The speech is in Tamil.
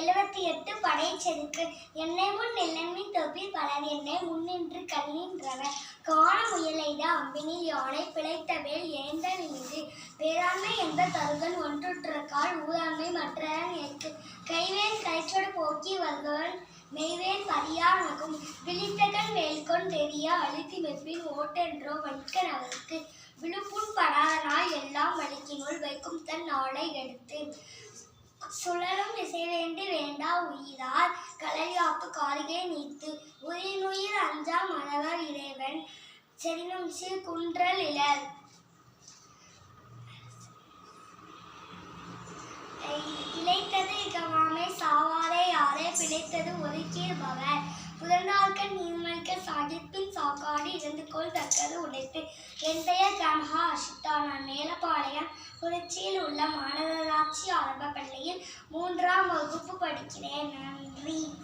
எழுபத்தி எட்டு படை செதுக்கு என்னை முன் நிலைமை தொப்பி பலர் என்னை முன்னின்று கல்லின்றனர் காண முயலைத அம்பினில் யானை பிழைத்த வேல் ஏந்த நின்று. பேராண்மை என்ற தருகன் ஒன்றுற்ற கால் ஊராண்மை மற்றவன் ஏற்று கைவேன் கரைச்சொடு போக்கி வருபவன் மெய்வேன் பரியானகும் விழித்தகன் வேல்கொண் தெரிய அழுத்தி மெப்பின் ஓட்டென்றோ வன்கன் அவருக்கு. விழுப்புண் படாதனால் எல்லாம் வலிக்கினுள் வைக்கும் தன் நாளை எடுத்து. சுழலும் இசைவேண்டி உயிரார் கலையாப்பு காரிகை நீத்து உயிர் அஞ்சா மனவர் இறைவன் செறினும் சீர் குன்றல் இலர் இழைத்தது இகவாமை சாவாரே யாரே பிழைத்தது ஒதுக்கியபவர் புதர்நாள்கள் நீர்மல்க சாகிப்பின் சாக்காடு இருந்து கொள் தக்கது உடைத்து என் பெயர் கமஹா அஷிதா. திருச்சியில் உள்ள மாநகராட்சி ஆரம்ப பள்ளியில் மூன்றாம் வகுப்பு படிக்கிறேன். நன்றி.